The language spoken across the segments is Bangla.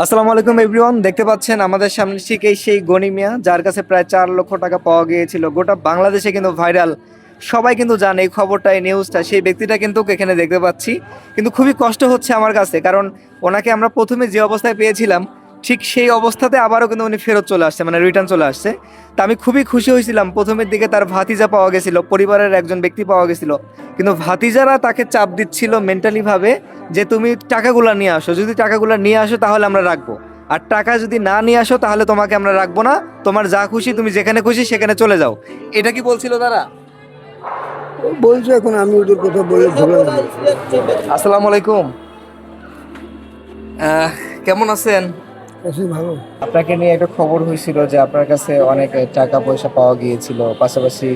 আসসালামু আলাইকুম এভরিওয়ান, দেখতে পাচ্ছেন আমাদের সামনে ঠিক এই সেই গনি মিয়া, যার কাছে প্রায় চার লক্ষ টাকা পাওয়া গিয়েছিল। গোটা বাংলাদেশে কিন্তু ভাইরাল। সবাই কিন্তু জানে এই খবরটা, এই নিউজটা সেই ব্যক্তিটা কিন্তু এখানে দেখতে পাচ্ছি। কিন্তু খুবই কষ্ট হচ্ছে আমার কাছে, কারণ ওনাকে আমরা প্রথমে যে অবস্থায় পেয়েছিলাম ঠিক সেই অবস্থাতে আবারও কিন্তু উনি ফেরত চলে আসছে মানে রিটার্ন চলে আসছে। তা আমি খুবই খুশি হয়েছিলাম। প্রথমের দিকে তার ভাতিজা পাওয়া গেছিল পরিবারের একজন ব্যক্তি পাওয়া গেছিল। কিন্তু ভাতিজারা তাকে চাপ দিচ্ছিল মেন্টালিভাবে যে তুমি টাকাগুলো নিয়ে আসো। যদি টাকাগুলো নিয়ে আসো তাহলে আমরা রাখব। আর টাকা যদি না নিয়ে আসো তাহলে তোমাকে আমরা রাখব না। তোমার যা খুশি তুমি যেখানে খুশি সেখানে চলে যাও। এটা কি বলছিল তারা? বলছো এখন আমি ওদের কথা বলে আসসালামু আলাইকুম। আহ, কেমন আছেন? আছি ভালো। আপনাকে নিয়ে একটা খবর হয়েছিল যে আপনার কাছে অনেক টাকা পয়সা পাওয়া গিয়েছিল পাশাপাশি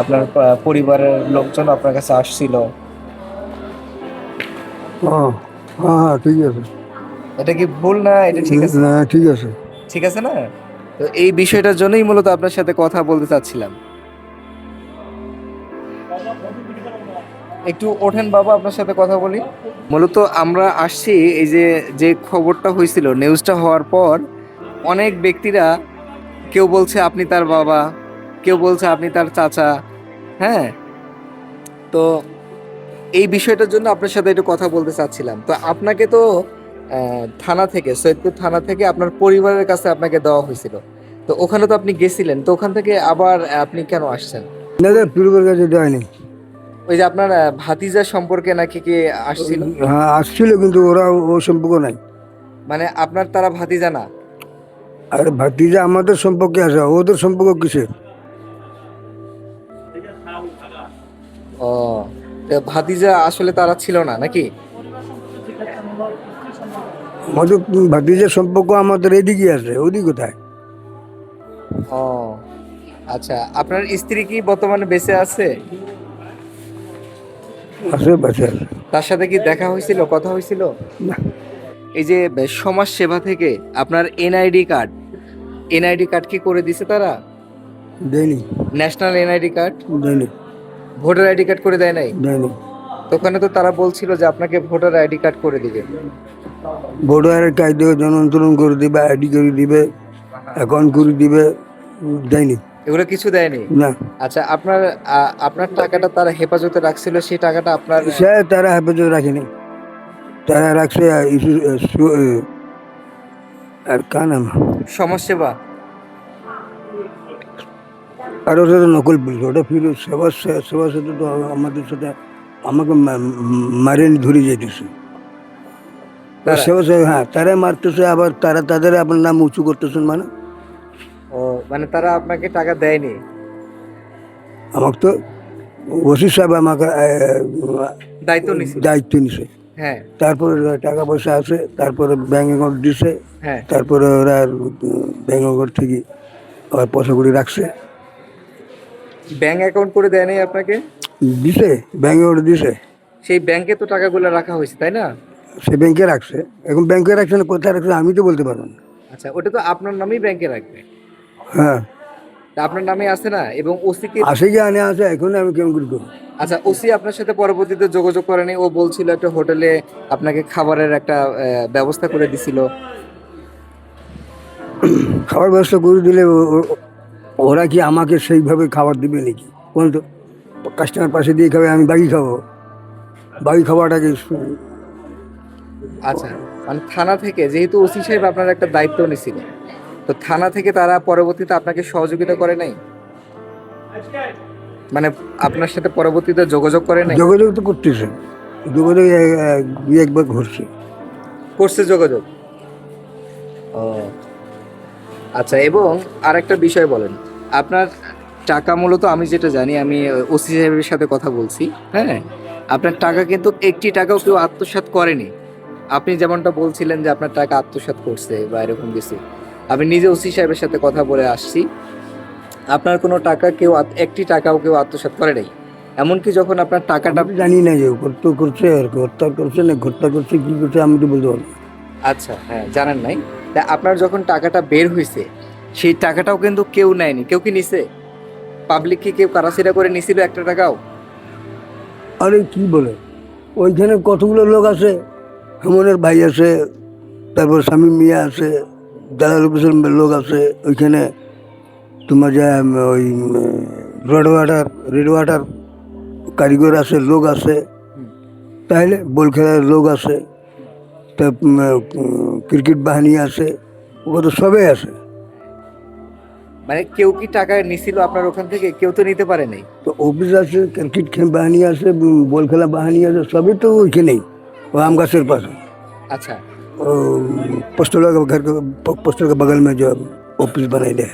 আপনার পরিবারের লোকজন আপনার কাছে আসছিল। হ্যাঁ হ্যাঁ হ্যাঁ ঠিক আছে। এটা কি ভুল না? এটা ঠিক আছে? না ঠিক আছে। ঠিক আছে না? তো এই বিষয়টার জন্যই মূলত আপনার সাথে কথা বলতে চাচ্ছিলাম। একটু ওঠেন বাবা, আপনার সাথে কথা বলি। মূলত আমরা আসছি এই যে যে খবরটা হয়েছিল নিউজটা হওয়ার পর অনেক ব্যক্তিরা কেউ বলছে আপনি তার বাবা, কেউ বলছে আপনি তার চাচা হ্যাঁ? তো এই বিষয়টার জন্য আপনার সাথে একটু কথা বলতে চাচ্ছিলাম। তো আপনাকে তো থানা থেকে, সৈয়দপুর থানা থেকে আপনার পরিবারের কাছে আপনাকে দেওয়া হয়েছিল। তো ওখানে তো আপনি গেছিলেন, তো ওখান থেকে আবার আপনি কেন আসছেন? না না পরিবার কাছে ওই যে আপনার ভাতিজা সম্পর্কে নাকি কি আসছিল? হ্যাঁ আসছিল কিন্তু ওরা ও সম্পর্ক নাই। মানে আপনার তারা ভাতিজা না? আর ভাতিজা আমাদের সম্পর্কে আছে ওদের সম্পর্ক কিসের? ও তো ভাতিজা আসলে তারা ছিল না নাকি? আমাদের ভাতিজার সম্পর্ক আমাদের এদিকে আছে ওদিকে কোথায়? ও আচ্ছা আপনার স্ত্রী কি বর্তমানে বেঁচে আছে? আছে তার সাথে কি দেখা হয়েছিল কথা হয়েছিল? না। এই যে সমাজ সেবা থেকে আপনার এনআইডি কার্ড এনআইডি কার্ড কি করে দিছে তারা? দেয়নি। National NID card? দেয়নি। ভোটার আইডি কার্ড করে দেয় নাই? দেয়নি। ওখানে তো তারা বলছিল যে আপনাকে ভোটার আইডি কার্ড করে দিবে। ভোটার কায়দে জনন্তরণ করে দিবে আইডি করে দিবে অ্যাকাউন্ট করে দিবে দেয়নি। এগুলো কিছু দেয়নি? না। আচ্ছা আপনার আপনার টাকাটা তারা হেফাজতে রাখছিল সেই টাকাটা আপনার সে তারা হেফাজতে রাখেনি। তারা রাখছে আর কার নাম? সমাজ সেবা আর ওটা তো নকল পুলিশ ওটা ফিরে সেবা সে- সেবার সাথে তো আমাদের সাথে আমাকে মারে ধরে যেতেছে? সেবা হ্যাঁ তারা মারতেছে আবার তারা তাদের আপনার নাম উঁচু করতেছেন মানে? ও মানে তারা আপনাকে টাকা দেয়নি? আমাকে তো ওসি সাহেব আমাকে দায়িত্ব নিছিল দায়িত্ব নিছে। হ্যাঁ। তারপরে টাকা পয়সা আছে তারপরে ব্যাঙ্ক অ্যাকাউন্ট দিছে হ্যাঁ। তারপরে ওরা ব্যাঙ্ক অ্যাকাউন্ট থেকে আবার পয়সা করে রাখছে। ব্যাংক অ্যাকাউন্ট করে দেয় নাই আপনাকে? দিছে ব্যাঙ্ক অ্যাকাউন্ট দিছে। সেই ব্যাংকে তো টাকাগুলো রাখা হয়েছে তাই না? সে ব্যাংকে রাখছে। এখন ব্যাংকে রাখছে না কোথায় রাখছে আমি তো বলতে পারব না। আচ্ছা ওটা তো আপনার নামেই ব্যাংকে রাখবে। হ্যাঁ। তা আপনার নামে আছে না? এবং ওসি কে আসে যে আনে আসে এখন আমি কেমন করে করব? আচ্ছা ওসি আপনার সাথে পরবর্তীতে যোগাযোগ করেনি ও বলছিল একটা হোটেলে আপনাকে খাবারের একটা আহ, ব্যবস্থা করে দিছিল। খাবার ব্যবস্থা করে দিলে ও- ও- ওরা কি আমাকে সেইভাবে খাবার দিবে নাকি? কোন তো কাস্টমার পাশে দিয়ে খাবে আমি বাকি খাব। বাকি খাবারটাকে সু- আচ্ছা মানে থানা থেকে যেহেতু ওসি সাহেব আপনার একটা দায়িত্ব নিছিল। তো থানা থেকে তারা পরবর্তীতে আপনাকে সহযোগিতা করে নাই? মানে আপনার সাথে পরবর্তীতে যোগাযোগ করে নাই? যোগাযোগ তো করতেছে। যোগাযোগ দুই একবার ঘুরছে করছে যোগাযোগ? ও। আচ্ছা এবং আরেকটা বিষয় বলেন। আপনার টাকা মূলত আমি যেটা জানি আমি ওসি সাহেবের সাথে কথা বলছি হ্যাঁ? আপনার টাকা কিন্তু একটি টাকাও কেউ আত্মসাৎ করেনি। আপনি যেমনটা বলছিলেন যে আপনার টাকা আত্মসাৎ করছে বা এরকম কিছু। আমি নিজে ওসি সাহেবের সাথে কথা বলে আসছি। আপনার কোনো টাকা কেউ একটি টাকাও কেউ আত্মসাৎ করে নাই। এমনকি যখন আপনার টাকাটা জানি না যে করতে করছে আর কি হত্যা করছে না হত্যা করছে কি করছে আমি তো বলতে পারব আচ্ছা হ্যাঁ জানেন নাই। তা আপনার যখন টাকাটা বের হয়েছে সেই টাকাটাও কিন্তু কেউ নেয়নি। কেউ কি নিছে? পাবলিক কি কেউ কারাসিরা করে নিছিল একটা টাকাও? আরে কি বলে? ওইখানে কতগুলো লোক আছে? হেমনের ভাই আছে তারপর স্বামী মিয়া আছে দালাল অফিসের লোক আছে ওইখানে তোমার যে ওই রেড ওয়াটার রেড ওয়াটার কারিগর আছে লোক আছে। তাহলে বল খেলার লোক আছে তা ক্রিকেট বাহিনী আছে ওগুলো তো সবাই আছে। মানে কেউ কি টাকা নিছিল আপনার ওখান থেকে? কেউ তো নিতে পারে নাই তো অফিস আছে ক্রিকেট খেলা বাহিনী আছে বল খেলা বাহিনী আছে সবই তো ওইখানেই ও আম গাছের পাশে। আচ্ছা। ओ पोस्टल का घर के पोस्टल के बगल में जो ऑफिस बनाई है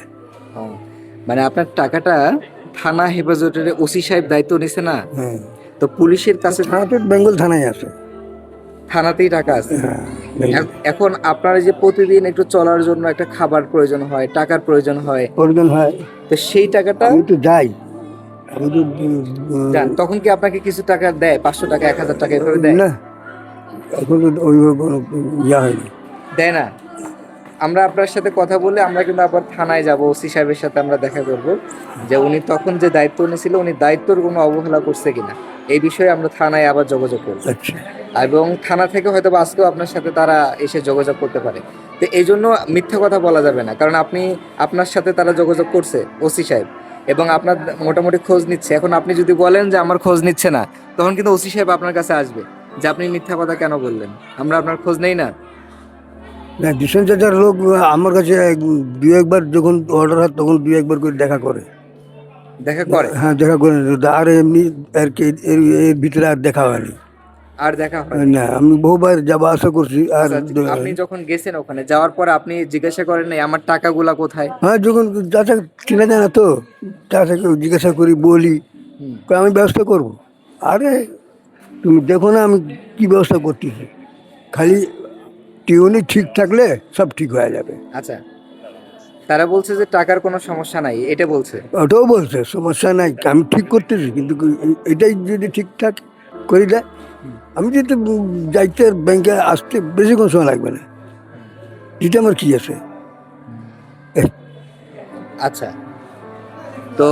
ও, মানে আপনার টাকাটা থানা হেফাজতের ওসি সাহেব দায়িত্ব নিছে না হ্যাঁ তো পুলিশের কাছে থানা তো বেঙ্গল থানায় আছে থানাতেই টাকা আছে হ্যাঁ বেঙ্গল। এ- এখন আপনার যে প্রতিদিন একটু চলার জন্য একটা খাবার প্রয়োজন হয় টাকার প্রয়োজন হয় প্রয়োজন হয় তো সেই টাকাটা আমি তো যাই আমি তো উম, যান তখন কি আপনাকে কিছু টাকা দেয় পাঁচশো টাকা এক হাজার টাকা এভাবে দেয় না এখন তো ওইভাবে কোনো ইয়া হয়নি। দেয় না। আমরা আপনার সাথে কথা বলে আমরা কিন্তু আবার থানায় যাব ওসি সাহেবের সাথে আমরা দেখা করব যে উনি তখন যে দায়িত্ব নিয়েছিল উনি দায়িত্বর কোনো অবহেলা করছে কিনা। এই বিষয়ে আমরা থানায় আবার যোগাযোগ করব। আচ্ছা। এবং থানা থেকে হয়তো আজকেও আপনার সাথে তারা এসে যোগাযোগ করতে পারে। তো এই জন্য মিথ্যা কথা বলা যাবে না কারণ আপনি আপনার সাথে তারা যোগাযোগ করছে ওসি সাহেব। এবং আপনার মোটামুটি খোঁজ নিচ্ছে। এখন আপনি যদি বলেন যে আমার খোঁজ নিচ্ছে না তখন কিন্তু ওসি সাহেব আপনার কাছে আসবে। যে আপনি মিথ্যা কথা কেন বললেন? আমরা আপনার খোঁজ নেই না? না ডিসেন্ট চার্জার লোক আমার কাছে দু একবার যখন অর্ডার হয় তখন দু একবার করে দেখা করে। দেখা করে? হ্যাঁ দেখা করে। আর এমনি আর কি এর ভিতরে আর দেখা হয়নি। আর দেখা হয় না আমি বহুবার যাওয়া আসা করছি আর আচ্ছা, আপনি যখন গেছেন ওখানে যাওয়ার পর আপনি জিজ্ঞাসা করেন নাই আমার টাকাগুলা কোথায়? হ্যাঁ যখন চাচা চেনা যায় না তো চাচাকে জিজ্ঞাসা করি বলি। আমি ব্যবস্থা করব। আরে তুমি দেখো না আমি কি ব্যবস্থা করতেছি। খালি টিউনি ঠিক থাকলে সব ঠিক হয়ে যাবে। আচ্ছা তারা বলছে যে টাকার কোনো সমস্যা নাই এটা বলছে? ওটাও বলছে সমস্যা নাই আমি ঠিক করতেছি কিন্তু এটাই যদি ঠিকঠাক করে দেয় আমি যদি যাইতে ব্যাংকে আসতে বেশিক্ষণ সময় লাগবে না। এটা আমার কি আছে? আচ্ছা। তো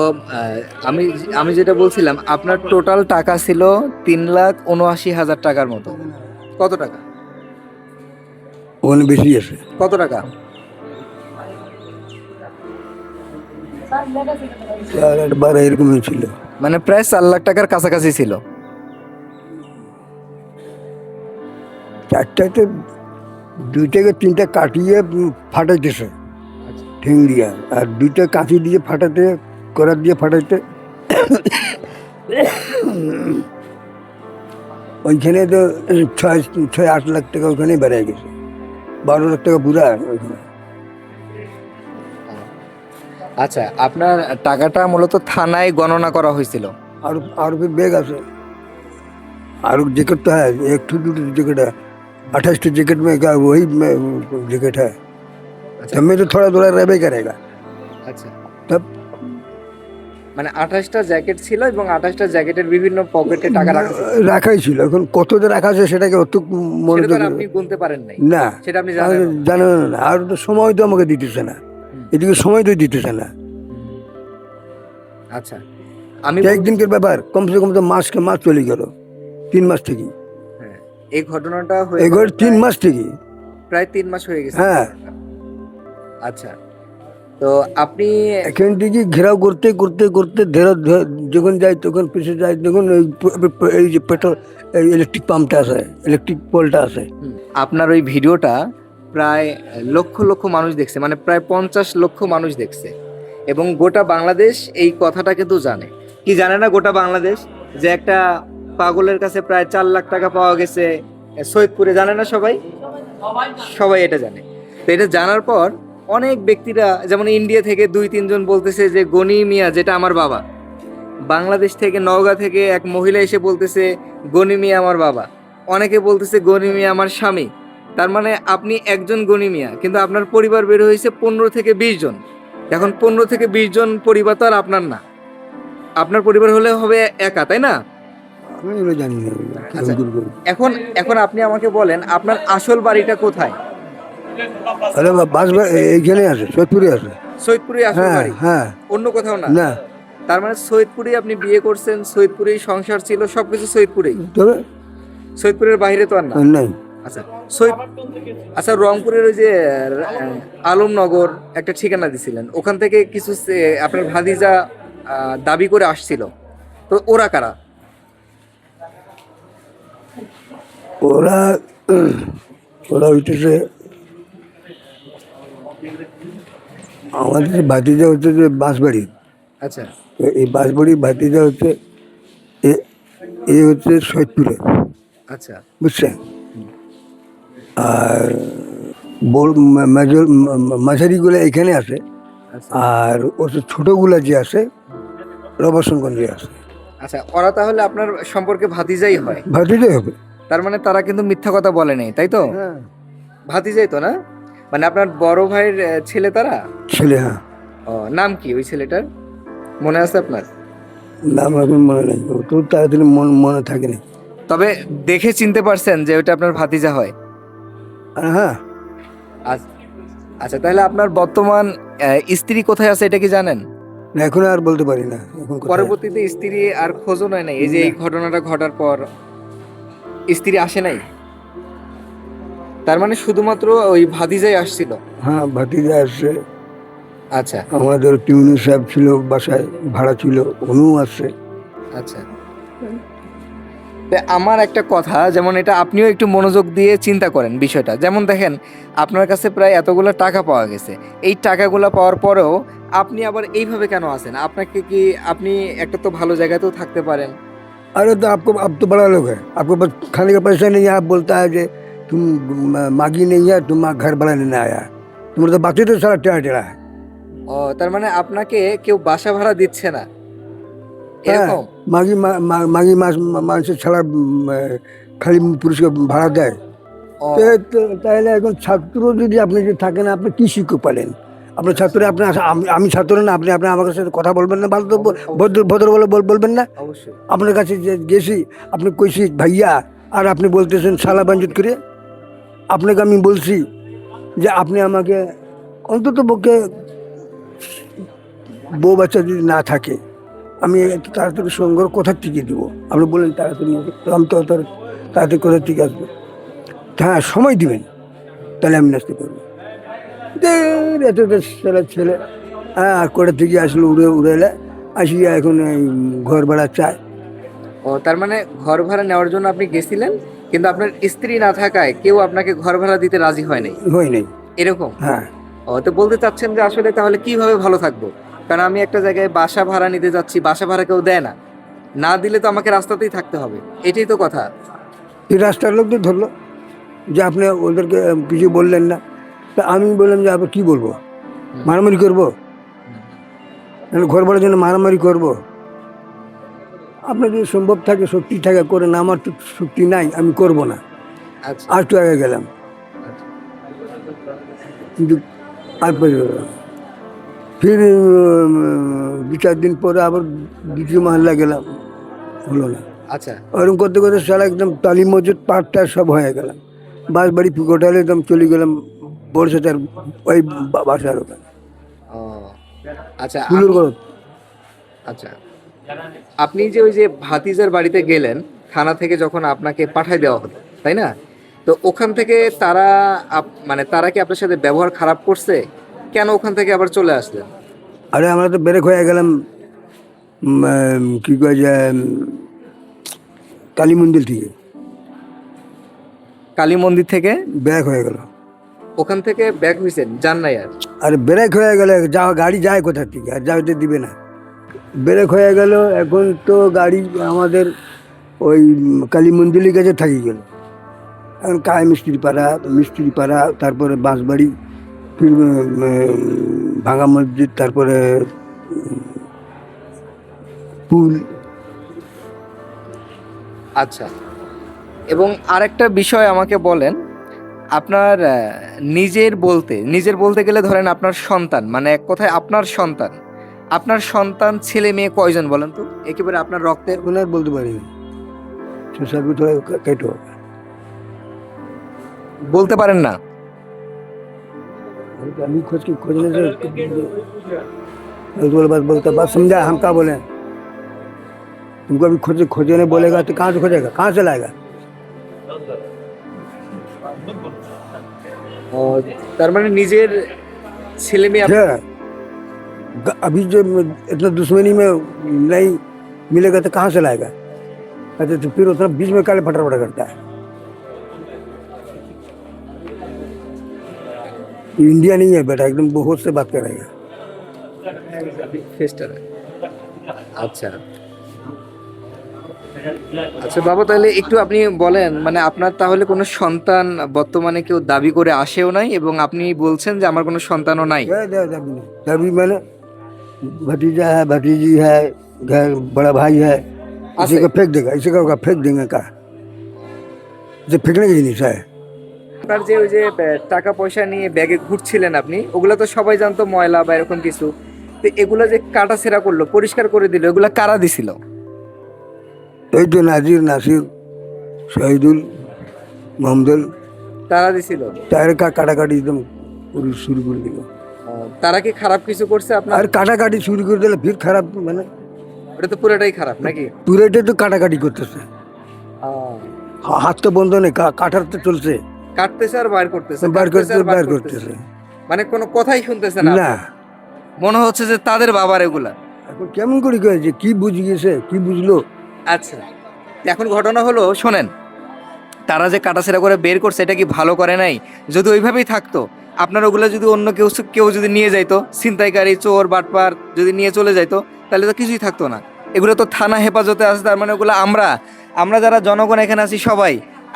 আমি আমি যেটা বলছিলাম আপনার টোটাল টাকা ছিল তিন লাখ উনআশি হাজার টাকার মতো। কত টাকা? ওখানে বেশি আছে। কত টাকা? বারো এরকমই ছিল। মানে প্রায় চার লাখ টাকার কাছাকাছি ছিল। চারটাতে দুই থেকে তিনটা কাটিয়ে ফাটাইতেছে। ঠেং দিয়া আর দুইটা কাঁচি দিয়ে ফাটাতে করার দিয়ে ফাটাইতে ওইখানে তো ছয় ছয় আট লাখ টাকা ওখানে বেড়ে গেছে বারো লাখ টাকা পুরা ওইখানে আচ্ছা আপনার টাকাটা মূলত থানায় গণনা করা হয়েছিল আর আর फिर बैग আছে और जैकेट तो है एक ठो दो जैकेट है अट्ठाईस ठो जैकेट में क्या वही में जैकेट है আচ্ছা तब में तो थोड़ा थोड़ा रहबे करेगा আচ্ছা तब মানে আঠাশটা জ্যাকেট ছিল এবং আঠাশটা জ্যাকেটের বিভিন্ন পকেটে টাকা রাখা ছিল। রাখাই ছিল। এখন কত যে রাখা আছে সেটাকে অত সেটা মনোযোগ আর আপনি গুনতে পারেন নাই। না সেটা আপনি জানেন জানেন না। আর তো সময় তো আমাকে দিতেছে না। এদিকে সময় তো দিতেছে না। আচ্ছা। আমি তো একদিনকার ব্যাপার কমসে কম তো মাসকে মাস চলে গেল। তিন মাস থেকে। হ্যাঁ, এই ঘটনাটা হয়ে তিন মাস থেকে। প্রায় তিন মাস হয়ে গেছে। হ্যাঁ। আচ্ছা। তো আপনি এখান থেকে ঘেরাও করতে করতে করতে ধেরা যখন যাই তখন পিছিয়ে যাই তখন এই যে পেট্রোল ইলেকট্রিক পাম্পটা আছে ইলেকট্রিক পোলটা আছে। আপনার ওই ভিডিওটা প্রায় লক্ষ লক্ষ মানুষ দেখছে মানে প্রায় পঞ্চাশ লক্ষ মানুষ দেখছে। এবং গোটা বাংলাদেশ এই কথাটা কিন্তু জানে। কি জানে না গোটা বাংলাদেশ? যে একটা পাগলের কাছে প্রায় চার লাখ টাকা পাওয়া গেছে সৈয়দপুরে জানে না সবাই? সবাই এটা জানে। তো এটা জানার পর অনেক ব্যক্তিরা যেমন ইন্ডিয়া থেকে দুই তিনজন বলতেছে যে গনি মিয়া যেটা আমার বাবা। বাংলাদেশ থেকে নওগাঁ থেকে এক মহিলা এসে বলতেছে গনি মিয়া আমার বাবা। অনেকে বলতেছে গনি মিয়া আমার স্বামী। তার মানে আপনি একজন গনি মিয়া কিন্তু আপনার পরিবার বের হয়েছে পনেরো থেকে বিশ জন। এখন পনেরো থেকে বিশ জন পরিবার তো আর আপনার না। আপনার পরিবার হলে হবে একা তাই না? আচ্ছা। এখন এখন আপনি আমাকে বলেন আপনার আসল বাড়িটা কোথায়? আরে বা- বাস এইখানে আছে সৈয়দপুরে আছে সৈয়দপুরে আসল হ্যাঁ হ্যাঁ। অন্য কোথাও না? না। তার মানে সৈয়দপুরে আপনি বিয়ে করছেন সৈয়দপুরেই সংসার ছিল সবকিছু সৈয়দপুরেই? তবে সৈয়দপুরের বাইরে তো আর না? নাই। আচ্ছা সৈয়দ আচ্ছা রংপুরের ওই যে আলমনগর একটা ঠিকানা দিছিলেন। ওখান থেকে কিছু আপনার আহ, দাবি করে আসছিল। তো ওরা কারা? ওরা ওরা হইতেছে আমাদের ভাতিজা হচ্ছে যে বাঁশবাড়ি। আচ্ছা। তো এই বাঁশবাড়ি ভাতিজা হচ্ছে এ- এ হচ্ছে সৈয়দপুরে। আচ্ছা। বুঝছেন? আর বড় মা- মেজর মাঝারিগুলো এখানে আছে। আচ্ছা। আর ওর ছোটোগুলা যে আছে রবাসনগঞ্জে আছে। আচ্ছা ওরা তাহলে আপনার সম্পর্কে ভাতিজাই হয়। ভাতিজাই হবে। তার মানে তারা কিন্তু মিথ্যা কথা বলে নেই তাই তো? হ্যাঁ। ভাতিজাই তো না? মানে আপনার বড় ভাইয়ের ছেলে তারা? ছেলে হ্যাঁ। ও নাম কি ওই ছেলেটার? মনে আছে আপনার? নাম এখন মনে নেই। তো তাড়াতাড়ি মন মনে থাকে না তবে দেখে চিনতে পারছেন যে ওটা আপনার ভাতিজা হয়। হ্যাঁ। আচ্ছা আচ্ছা তাহলে আপনার বর্তমান স্ত্রী কোথায় আছে এটা কি জানেন? এখন আর বলতে পারি না। এখন পরবর্তীতে স্ত্রী আর খোঁজও নয় নাই। এই যে এই ঘটনাটা ঘটার পর স্ত্রী আসে নাই? তার মানে শুধুমাত্র ওই ভাতিজাই আসছিল? হ্যাঁ ভাতিজা আসছে। আচ্ছা। আমাদের টিউনি সাহেব ছিল বাসায় ভাড়া ছিল উনিও আসছে। আচ্ছা। আমার একটা কথা যেমন এটা আপনিও একটু মনোযোগ দিয়ে চিন্তা করেন বিষয়টা। যেমন দেখেন আপনার কাছে প্রায় এতগুলো টাকা পাওয়া গেছে। এই টাকাগুলো পাওয়ার পরেও আপনি আবার এইভাবে কেন আছেন? আপনাকে কি আপনি একটা তো ভালো জায়গাতেও থাকতে পারেন। আরে তো আপকো আপ তো বড়া লোক হ্যাঁ আপকো খানে পয়সা নেই আপ বলতা হ্যাঁ যে तुम म- मागी नहीं है तुम घर बनाने नहीं आया तुम्हारा तो बातें तो सारा टेढ़ा टेढ़ा है ও তার মানে আপনাকে কেউ বাসা ভাড়া দিচ্ছে না এরকম মাগি মা- মা- মাগি মাস মানুষের ছাড়া উম, খালি পুরুষকে ভাড়া দেয় ও, তো- তো- তাহলে এখন ছাত্র যদি আপনি যদি থাকেন আপনি কি শিখতে পারেন আপনার ছাত্র আপনি আস- আমি- আমি ছাত্র না আপনি আপনি আমার সাথে কথা বলবেন না ভালো তো ব- ভদ্র ভদ্র বলে বল- বলবেন না অবশ্যই আপনার কাছে যে গেছি আপনি কইছি ভাইয়া আর আপনি বলতেছেন সালা বাঞ্জুত করে আপনাকে আমি বলছি যে আপনি আমাকে অন্তত পক্ষে বউ বাচ্চা যদি না থাকে, আমি একটু তাড়াতাড়ি সঙ্গে কোথার থেকে দিব। আপনি বললেন তাড়াতাড়ি আমি তো তাড়াতাড়ি কোথার থেকে আসব হ্যাঁ সময় দিবেন, তাহলে আমি নাচতে পারব এত ছেলে ছেলে। হ্যাঁ কোথা থেকে আসলো, উড়ে উড়ে এলে আসিয়া এখন ঘর ভাড়া চায় ও, তার মানে ঘর ভাড়া নেওয়ার জন্য আপনি গেছিলেন? কিন্তু আপনার স্ত্রী না থাকায় কেউ আপনাকে ঘর ভাড়া দিতে রাজি হয় নাই? হয় নাই। এরকম? হ্যাঁ। ও তো বলতে চাচ্ছেন যে আসলে তাহলে কীভাবে ভালো থাকব? কারণ আমি একটা জায়গায় বাসা ভাড়া নিতে যাচ্ছি বাসা ভাড়া কেউ দেয় না। না দিলে তো আমাকে রাস্তাতেই থাকতে হবে। এটাই তো কথা। রাস্তার লোক তো ধরলো যে আপনি ওদেরকে কিছু বললেন না। তা আমি বললাম যে আপনি কী বলব? মারামারি করব? ঘর ভাড়ার জন্য মারামারি করব? আপনার যদি সম্ভব থাকে শক্তি থাকে করে না আমার তো শক্তি নাই আমি করব না। আচ্ছা। আর একটু আগে গেলাম। কিন্তু আর ফির দু চার দিন পরে আবার দ্বিতীয় মহল্লা গেলাম। হলো না। আচ্ছা। ওরকম করতে করতে সারা একদম তালি মজুদ পাটটা সব হয়ে গেলাম। বাস বাড়ি গোটালে একদম চলে গেলাম বড়সাটার ওই বাসার ওখানে। আচ্ছা আচ্ছা। আপনি যে ওই যে ভাতিজার বাড়িতে গেলেন থানা থেকে যখন আপনাকে পাঠায় দেওয়া হলো তাই না? তো ওখান থেকে তারা মানে তারা কি আপনার সাথে ব্যবহার খারাপ করছে? কেন ওখান থেকে আবার চলে আসলেন? আরে আমরা তো বেরেক হয়ে গেলাম কি কয় যে কালী মন্দির থেকে। কালী মন্দির থেকে? ব্যাক হয়ে গেল। ওখান থেকে ব্যাক হয়েছেন যান নাই আর? আরে ব্রেক হয়ে গেলে যা গাড়ি যায় কোথা থেকে? আর যাইতে দিবে না। ব্রেক হয়ে গেল, এখন তো গাড়ি আমাদের ওই কালী মন্দিরের কাছে থাকি গেল। এখন কায় মিস্ত্রি পাড়া মিস্ত্রি পাড়া তারপরে বাঁশবাড়ি, ফির ভাঙা মসজিদ, তারপরে পুল। আচ্ছা এবং আরেকটা বিষয় আমাকে বলেন, আপনার নিজের বলতে নিজের বলতে গেলে ধরেন আপনার সন্তান মানে এক কথায় আপনার সন্তান আপনার সন্তান ছেলে মেয়ে কয়জন বলেন তো একেবারে আপনার রক্তের এখন আর বলতে পারি না সেসব থোড়া কেটো বলতে পারেন না अभी खोज के खोजने से एक बोले बात बोलता बात समझा हम क्या बोले तुमको अभी खोज खोजने बोलेगा तो कहाँ से खोजेगा कहाँ से लाएगा ও, তার মানে নিজের ছেলে মেয়ে আপ- क्या ग- अभी जो इतना दुश्मनी में नहीं मिलेगा तो कहाँ से लाएगा कहते तो फिर उतना बीच में काले फटर फटर करता है ये इंडिया नहीं है बेटा एकदम बहुत से बात करेगा ফেস্টার আচ্ছা আচ্ছা বাবা তাহলে একটু আপনি বলেন মানে আপনার তাহলে কোনো সন্তান বর্তমানে কেউ দাবি করে আসেও নাই এবং আপনি বলছেন যে আমার কোনো সন্তানও নাই क्या क्या अभी नहीं अभी मैंने भतीजा है भतीजी है घर बड़ा भाई है इसी को फेंक देगा इसी का होगा फेंक देंगे का इसे फेंकने की जिनिस है আপনার যে ওই যে আহ, টাকা পয়সা নিয়ে ব্যাগে ঘুরছিলেন আপনি ওগুলো তো সবাই জানতো ময়লা বা এরকম কিছু তো এগুলা যে কাটা ছেঁড়া করলো পরিষ্কার করে দিল এগুলা কারা দিছিল এই তো নাজির নাসির শহীদুল মোহাম্মদুল তারা দিছিল টায়ার কা কাটাকাটি একদম পুরো শুরু করে দিল আহ, তারা কি খারাপ কিছু করছে আপনার? আর কাটাকাটি শুরু করে দিলে ভিড় খারাপ মানে ওটা তো পুরোটাই খারাপ নাকি? পুরোটা তো কাটাকাটি করতেছে। হাত তো বন্ধ নেই কাটার তো চলছে। কাটতেছে আর বাইর করতেছে বার কাটতেছে করতে আর বার করতেছে। মানে কোনো কথাই শুনতেছে না না। মনে হচ্ছে যে তাদের বাবার এগুলা। এখন কেমন করে কয়েছে কি বুঝ গিয়েছে কি বুঝলো? আচ্ছা এখন ঘটনা হলো শোনেন তারা যে কাটাছেড়া করে বের করছে এটা কি ভালো করে নাই? যদি ওইভাবেই থাকতো আপনার ওগুলো যদি অন্য কেউ কেউ যদি নিয়ে যাইতো ছিনতাইকারী চোর বাটপার যদি নিয়ে চলে যাইতো তাহলে তো কিছুই থাকতো না। এগুলো তো থানা হেফাজতে আছে তার মানে ওগুলো আমরা আমরা যারা জনগণ এখানে আছি সবাই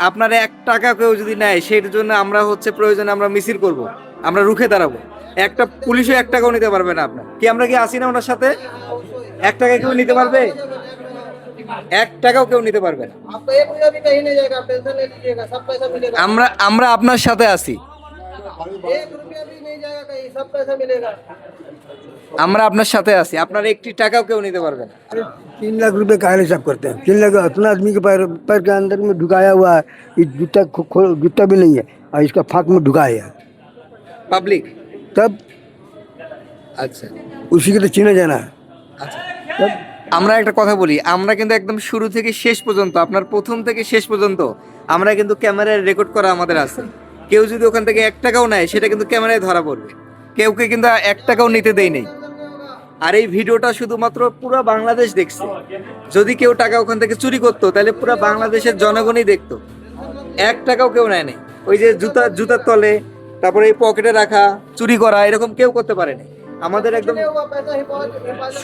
আপনার এক টাকা কেউ যদি নেয় সেটার জন্য আমরা হচ্ছে প্রয়োজনে আমরা মিছিল করব। আমরা রুখে দাঁড়াবো। একটা পুলিশও এক টাকাও নিতে পারবে না আপনার। কি আমরা কি আসি না ওনার সাথে? এক টাকা কেউ নিতে পারবে? এক টাকাও কেউ নিতে পারবে না। আমরা আমরা আপনার সাথে আছি। আমরা আপনার সাথে আছি আপনার একটি টাকাও কেউ নিতে পারবে না अरे तीन लाख रुपए काहे सब करते हैं तीन लाख इतना आदमी के पैर पैर के अंदर में ढुकाया हुआ है ये जूता खो- खो- जूता भी नहीं है और इसका फाक में ढुकाया है পাবলিক तब আচ্ছা उसी के तो चिन्ह जाना है আচ্ছা तब আমরা একটা কথা বলি আমরা কিন্তু একদম শুরু থেকে শেষ পর্যন্ত আপনার প্রথম থেকে শেষ পর্যন্ত আমরা কিন্তু ক্যামেরায় রেকর্ড করা আমাদের আছে কেউ যদি ওখান থেকে এক টাকাও নেয়, সেটা কিন্তু ক্যামেরায় ধরা পড়বে। কেউকে কিন্তু এক টাকাও নিতে দেয় নেই। আর এই ভিডিওটা শুধুমাত্র পুরো বাংলাদেশ দেখছে। যদি কেউ টাকা ওখান থেকে চুরি করতো, তাহলে পুরো বাংলাদেশের জনগণই দেখতো। এক টাকাও কেউ নেয় নাই। ওই যে জুতা, জুতার তলে, তারপরে এই পকেটে রাখা, চুরি করা, এরকম কেউ করতে পারেনি আমাদের একদম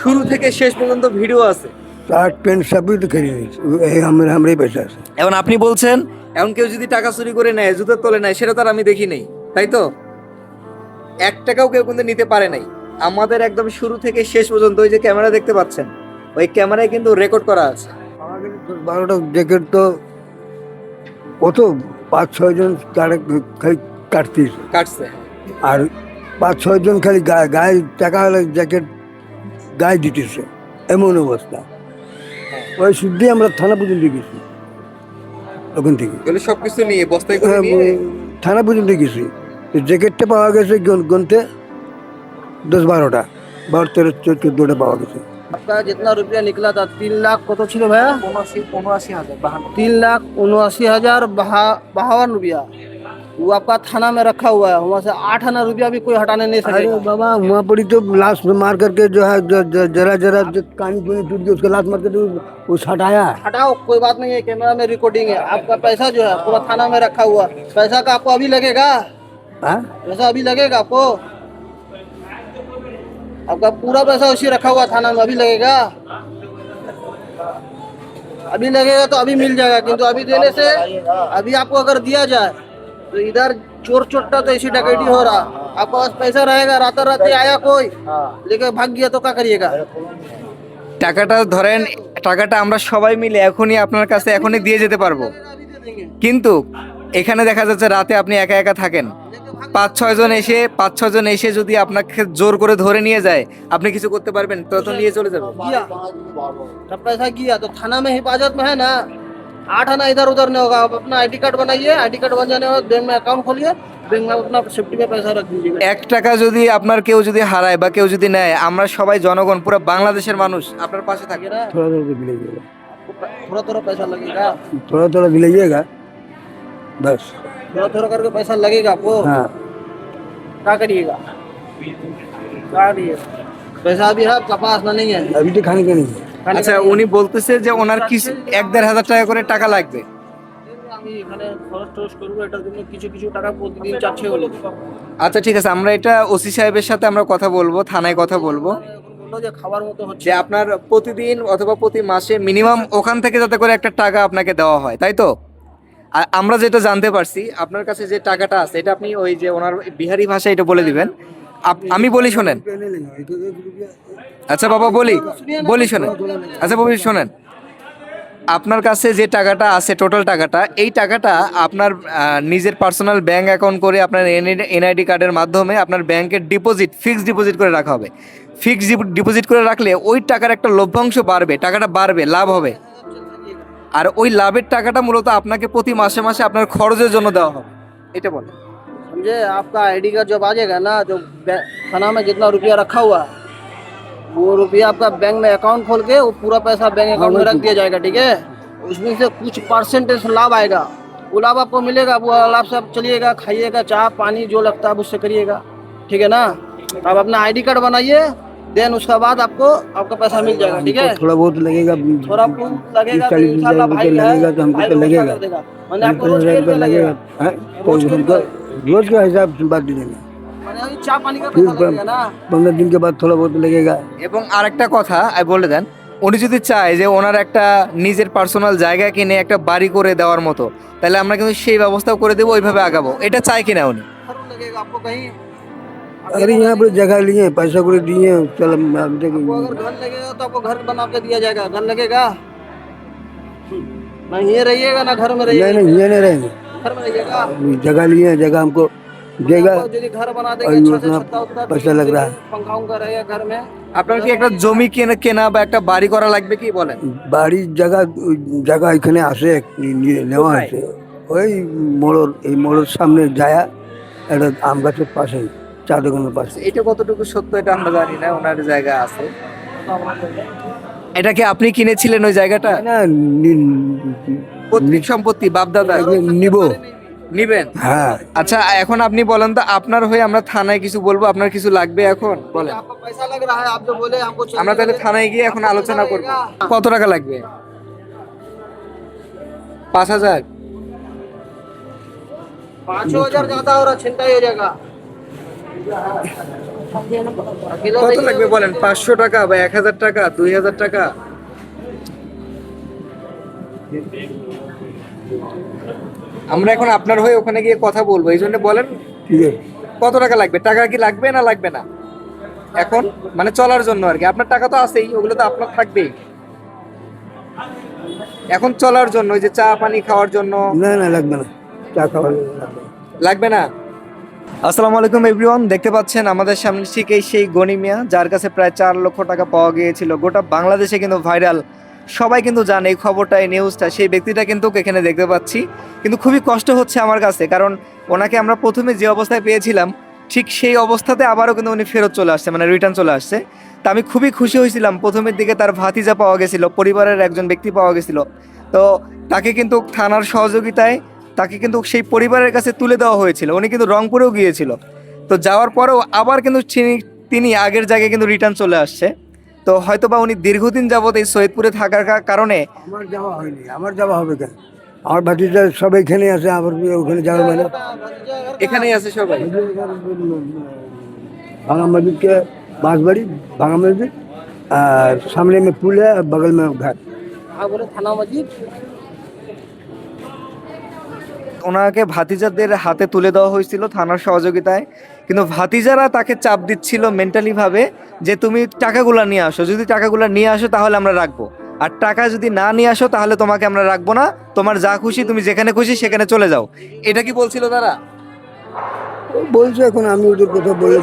শুরু থেকে শেষ পর্যন্ত ভিডিও আছে। শার্ট প্যান্ট সবই তো কিনে নিয়েছি এই আমার আমরাই পয়সা আছে। এখন আপনি বলছেন এখন কেউ যদি টাকা চুরি করে নেয় জুতো তোলে নেয় সেটা তো আর আমি দেখি নেই। তাই তো? এক টাকাও কেউ কিন্তু নিতে পারে নাই। আমাদের একদম শুরু থেকে শেষ পর্যন্ত ওই যে ক্যামেরা দেখতে পাচ্ছেন ওই ক্যামেরায় কিন্তু রেকর্ড করা আছে। বারোটা জ্যাকেট তো কত? পাঁচ ছয় জন খালি কাটতিস কাটছে। আর পাঁচ ছয় জন খালি গায়ে টাকা জ্যাকেট গায়ে দিতেছে। এমন অবস্থা। ওই শুদ্ধি আমরা থানা পর্যন্ত গেছি ওখান থেকে এগুলো সবকিছু নিয়ে বস্তায় করে হ্যাঁ, নিয়ে থানা পর্যন্ত গেছি তো জ্যাকেটটা পাওয়া গেছে গন- গনতে দশ বারোটা বারো তেরো চোদ্দ চোদ্দোটা পাওয়া গেছে आपका जितना रुपया निकला था तीन लाख कत ছিল ভাইয়া উনআশি হাজার বাহান্ন तीन लाख उनअसी हजार बावन रुपया वो आपका थाना में रखा हुआ है वहाँ से आठ आना रुपया भी कोई हटाने नहीं अरे बाबा वहाँ पर ही तो लाश में मार करके जो है जरा जरा जो कानी चुनी टूट गई उसका लाश मार के उस हटाया। हटाओ कोई बात नहीं है कैमरा में रिकॉर्डिंग है। आपका पैसा जो है पूरा थाना में रखा हुआ पैसा का आपको अभी लगेगा? हाँ? पैसा अभी लगेगा आपको? आपका पूरा पैसा उसी रखा हुआ थाना में अभी लगेगा? अभी लगेगा तो अभी मिल जाएगा किंतु अभी देने से अभी आपको अगर दिया जाए तो इधर चोर चोट्टा तो ऐसी डकैती हो रहा आपके पास पैसा रहेगा रात रात आया कोई लेके भाग गया तो क्या करिएगा টাকাটা ধরেন টাকাটা আমরা সবাই মিলে এখনই আপনার কাছে এখনই দিয়ে যেতে পারবো अभी दे देंगे কিন্তু এখানে দেখা যাচ্ছে রাতে আপনি একা একা থাকেন পাঁচ ছয় জন এসে পাঁচ ছয় জন এসে যদি আপনাকে জোর করে ধরে নিয়ে যায় আপনি কিছু করতে পারবেন তত নিয়ে চলে যাবেন किया जब पैसा किया तो थाना में हिफाजत में है ना आठ आना इधर उधर नहीं होगा आप अपना आईडी कार्ड बनाइए आईडी कार्ड बन जाने के बाद बैंक में अकाउंट खोलिए बैंक में अपना सेफ्टी में पैसा रख दीजिएगा এক টাকা যদি আপনার কেউ যদি হারায় বা কেউ যদি নেয় আমরা সবাই জনগণ পুরো বাংলাদেশের মানুষ আপনার পাশে থাকি ना थोड़ा थोड़ा तो दिलाइएगा थोड़ा थोड़ा पैसा लगेगा थोड़ा थोड़ा दिलाइएगा बस थोड़ा थोड़ा करके पैसा लगेगा आपको हाँ क्या करिएगा क्या करिएगा पैसा अभी है आपका पास ना नहीं है अभी तो खाने का नहीं है खाने মানে আচ্ছা উনি বলতেছে যে ওনার কি এক দেড় হাজার টাকা করে টাকা লাগবে? খরচ কিছু কিছু টাকা প্রতিদিন আচ্ছা ঠিক আছে আমরা এটা ওসি সাহেবের সাথে আমরা কথা বলব থানায় কথা বলব। যে খাবার মতো হচ্ছে। আপনার প্রতিদিন অথবা প্রতি মাসে মিনিমাম ওখান থেকে যাতে করে একটা টাকা আপনাকে দেওয়া হয় তাই তো? আর আমরা যেটা জানতে পারছি আপনার কাছে যে টাকাটা আছে এটা আপনি ওই যে ওনার বিহারি ভাষায় এটা বলে দিবেন। আমি বলি শোনেন। আচ্ছা বাবা, বলি বলি শোনেন। আচ্ছা বলি শোনেন। আপনার কাছে যে টাকাটা আছে টোটাল টাকাটা, এই টাকাটা আপনার নিজের পার্সোনাল ব্যাঙ্ক অ্যাকাউন্ট করে আপনার এনআইডি কার্ডের মাধ্যমে আপনার ব্যাংকের ডিপোজিট ফিক্সড ডিপোজিট করে রাখা হবে। ফিক্সড ডিপোজিট করে রাখলে ওই টাকার একটা লভ্যাংশ বাড়বে, টাকাটা বাড়বে, লাভ হবে। আর ওই লাভের টাকাটা মূলত আপনাকে প্রতি মাসে মাসে আপনার খরচের জন্য দেওয়া হবে। এটা বলেন। समझे आपका आईडी कार्ड जब आ जाएगा ना जो थाना में जितना रुपया रखा हुआ है, वो रुपया आपका बैंक में अकाउंट खोल के वो पूरा पैसा बैंक अकाउंट में रख दिया जाएगा ठीक है? उसमें से कुछ परसेंटेज लाभ आएगा। वो लाभ आपको मिलेगा वो लाभ से आप चलिएगा खाइएगा चाय पानी जो लगता है उससे करिएगा ठीक है ना? आप अपना आईडी कार्ड बनाइए देन उसके बाद आपको आपका पैसा मिल जाएगा ठीक है? थोड़ा बहुत लगेगा थोड़ा बहुत लगेगा तो लगेगा तो हमको तो लगेगा। मैंने आपको लगेगा हाँ? तो रोज के हमको रोज का हिसाब से बात देंगे मैंने अभी चाय पानी का फिर पैसा लगेगा ना पंद्रह दिन के बाद थोड़ा बहुत लगेगा এবং আরেকটা কথা আমি বলে দেন উনি যদি চায় যে ওনার একটা নিজের পার্সোনাল জায়গা কিনে একটা বাড়ি করে দেওয়ার মতো তাহলে আমরা কিন্তু সেই ব্যবস্থাও করে দেবো ওইভাবে আগাবো এটা চায় কিনা উনি घर लगेगा आपको कहीं अरे यहाँ पर जगह लिए पैसा को दिए चल अब आपको देखो अगर घर लगेगा तो आपको घर बना के दिया जाएगा घर लगेगा ना ये रहिएगा ना घर में नहीं रहिएगा नहीं ये नहीं रहेंगे घर में रहिएगा जगह लिए हैं, जगह हमको देगा आपको यदि घर बना और देंगे छत से उतना छत्ता उतना पैसा लग रहा है। पंखा उंखा रहेगा घर में আপনার কি একটা জমি কেনা কেনা বা একটা বাড়ি করা লাগবে কি বলেন বাড়ির জায়গা জায়গা এখানে আসে নিয়ে নেওয়া কোথায়? আছে ওই মোড়র এই মোড়ের সামনে যায় একটা আম গাছের পাশেই চা দোকানের পাশে এটা কতটুকু সত্য এটা আমরা জানি না ওনার জায়গা আছে এটা কি আপনি কিনেছিলেন ওই জায়গাটা না নি- পৈতৃক সম্পত্তি বাপদাদা নিব। নিবেন? হ্যাঁ। আচ্ছা এখন আপনি বলেন তো আপনার হয়ে আমরা থানায় কিছু বলব আপনার কিছু লাগবে এখন? বলেন। আমরা তাহলে থানায় গিয়ে এখন আলোচনা করব। কত টাকা লাগবে? পাঁচ হাজার? কত লাগবে বলেন? পাঁচশো টাকা বা এক হাজার টাকা দুই হাজার টাকা? আমরা এখন আপনার হয়ে ওখানে গিয়ে কথা বলব এই জন্য বলেন কত টাকা লাগবে? টাকা কি লাগবে না লাগবে না? এখন? মানে চলার জন্য আর কি। আপনার টাকা তো আছেই ওগুলো তো আপনার থাকবেই। এখন চলার জন্য ওই যে চা পানি খাওয়ার জন্য। না না লাগবে না। চা খাওয়া লাগবে না। লাগবে না? আসসালামু আলাইকুম এভরিওয়ান দেখতে পাচ্ছেন আমাদের সামনে ঠিক এই সেই গনি মিয়া যার কাছে প্রায় চার লক্ষ টাকা পাওয়া গিয়েছিল। গোটা বাংলাদেশে কিন্তু ভাইরাল সবাই কিন্তু জানে, এই খবরটা, এই নিউজটা সেই ব্যক্তিটা কিন্তু এখানে দেখতে পাচ্ছি। কিন্তু খুবই কষ্ট হচ্ছে আমার কাছে, কারণ ওনাকে আমরা প্রথমে যে অবস্থায় পেয়েছিলাম, ঠিক সেই অবস্থাতে আবারও কিন্তু উনি ফেরত চলে আসছে মানে রিটার্ন চলে আসছে। তা আমি খুবই খুশি হয়েছিলাম, প্রথমের দিকে তার ভাতিজা পাওয়া গেছিল, পরিবারের একজন ব্যক্তি পাওয়া গেছিল। তো তাকে কিন্তু থানার সহযোগিতায়, তাকে কিন্তু সেই পরিবারের কাছে তুলে দেওয়া হয়েছিল, উনি কিন্তু রংপুরেও গিয়েছিল। তো যাওয়ার পরেও আবার কিন্তু তিনি- আগের জায়গায় কিন্তু রিটার্ন চলে আসছে। তো হয়তো বা উনি দীর্ঘদিন যাবৎ এই সৈয়দপুরে থাকার কারণে আমার যাওয়া হয়নি আমার যাওয়া হবে কেন? আমার বাকিটা সব এখানেই আছে আবার ওখানে যাওয়া হবে মানে। না এখানেই আছে সবাই ভাঙা মসজিদকে বাঁশবাড়ি ভাঙা মসজিদ আর সামনে মে পুল হ্যাঁ বগল মে ঘাট। থানা মসজিদ ওনাকে ভাতিজাদের হাতে তুলে দেওয়া হয়েছিল থানার সহযোগিতায়। কিন্তু ভাতিজারা তাকে চাপ দিচ্ছিল মেন্টালিভাবে যে তুমি টাকাগুলো নিয়ে আসো। যদি টাকাগুলো নিয়ে আসো তাহলে আমরা রাখব। আর টাকা যদি না নিয়ে আসো তাহলে তোমাকে আমরা রাখব না। তোমার যা খুশি তুমি যেখানে খুশি সেখানে চলে যাও। এটা কি বলছিল তারা? বলছো এখন আমি ওদের কথা বলে